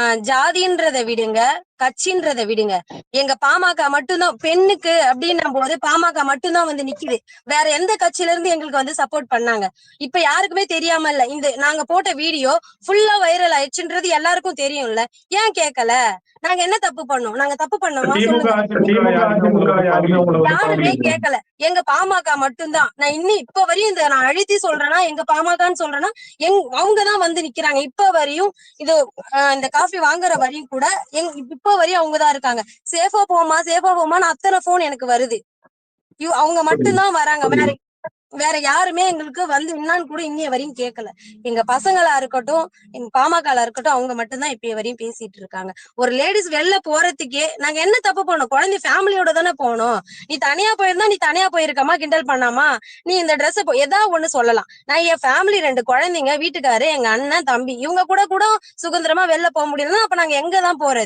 ஜாதின்றதை விடுங்க. கட்சின்றதை விடுங்க. எங்க பாமக மட்டும்தான் பெண்ணுக்கு அப்படின்னும் போது பாமக மட்டும்தான் வந்து நிக்குது. வேற எந்த கட்சியில இருந்து எங்களுக்கு வந்து சப்போர்ட் பண்ணாங்க. இப்ப யாருக்குமே தெரியாம இல்ல. இந்த நாங்க போட்ட வீடியோ ஃபுல்லா வைரல் ஆயிடுச்சுன்றது எல்லாருக்கும் தெரியும்ல. ஏன் கேட்கல நாங்க என்ன தப்பு பண்ணோம்? நாங்க தப்பு பண்ணோமா? யாருமே. கேட்கல எங்க பாமக மட்டும்தான். நான் இன்னும் இப்ப வரையும் இந்த நான் அழுத்தி சொல்றேன்னா எங்க பாமகன்னு சொல்றேன்னா எங் அவங்கதான் வந்து நிக்கிறாங்க. இப்ப வரையும் இது இந்த காஃபி வாங்குற வரையும் கூட எங் இப்ப வரையும் அவங்கதான் இருக்காங்க. சேஃபா போமா சேஃபா போமான்னு அத்தனை போன் எனக்கு வருது. அவங்க மட்டும்தான் வராங்க. வேற வேற யாருமே எங்களுக்கு வந்து என்னான்னு கூட இன்னைய வரையும் கேட்கல எங்க பசங்களா இருக்கட்டும் எங்க பாமகலா இருக்கட்டும் அவங்க மட்டும்தான் இப்ப வரையும் பேசிட்டு இருக்காங்க. ஒரு லேடிஸ் வெளில போறதுக்கே நாங்க என்ன தப்பு பண்ணோம்? குழந்தை ஃபேமிலியோட தானே போனோம். நீ தனியா போயிருந்தா நீ தனியா போயிருக்கமா கிண்டல் பண்ணாமா? நீ இந்த ட்ரெஸ் ஏதாவது ஒண்ணு சொல்லலாம். நான் என் ஃபேமிலி ரெண்டு குழந்தைங்க வீட்டுக்காரு எங்க அண்ணன் தம்பி இவங்க கூட கூட சுதந்திரமா வெளில போக முடியலன்னா அப்ப நாங்க எங்க தான் போறது?